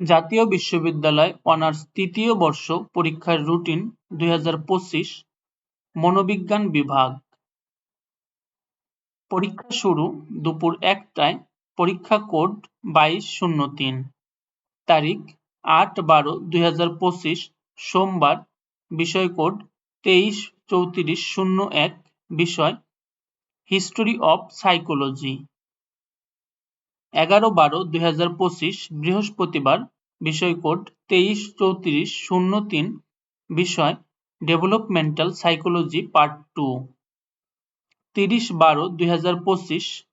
জাতীয় বিশ্ববিদ্যালয় অনার্স তৃতীয় বর্ষ পরীক্ষার রুটিন দুই হাজার পঁচিশ, মনোবিজ্ঞান বিভাগ। পরীক্ষা শুরু দুপুর একটায়, পরীক্ষা কোড বাইশ শূন্য তিন। তারিখ আট বারো দুই সোমবার, বিষয় কোড তেইশ চৌত্রিশ শূন্য এক, বিষয়, হিস্টোরি অফ সাইকোলজি। এগারো বারো দুই বৃহস্পতিবার বিষয় কোড তেইশ চৌত্রিশ শূন্য তিন বিষয় ডেভেলপমেন্টাল সাইকোলজি পার্ট টু। তিরিশ বারো দুই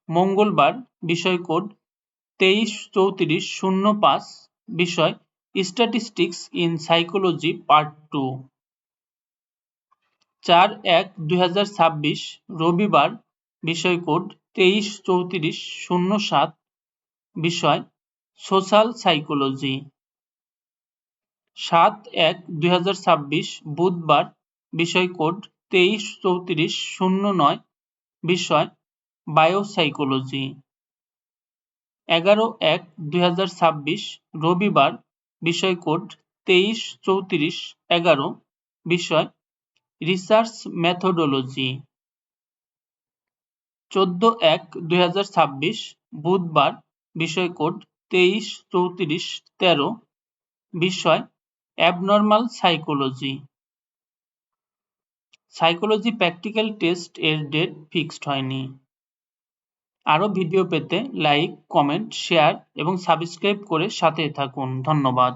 মঙ্গলবার বিষয় কোড তেইশ চৌত্রিশ শূন্য পাঁচ বিষয় statistics in psychology part two. চার এক দুই রবিবার বিষয় কোড তেইশ চৌত্রিশ শূন্য সাত বিষয়, সোশ্যাল সাইকোলজি। সাত এক দুই বুধবার, বিষয় কোড তেইশ চৌত্রিশ শূন্য নয়, বিষয় বায়োসাইকোলজি। এগারো এক দুই রবিবার, বিষয় কোড তেইশ চৌত্রিশ এগারো, বিষয় রিসার্চ মেথোডোলজি। চোদ্দ এক দুই বুধবার বিষয় কোড তেইশ চৌত্রিশ তেরো, বিষয় abnormal psychology psychology practical test এর ডেট ফিক্সড হয়নি। আরও ভিডিও পেতে লাইক কমেন্ট শেয়ার এবং সাবস্ক্রাইব করে সাথে থাকুন। ধন্যবাদ।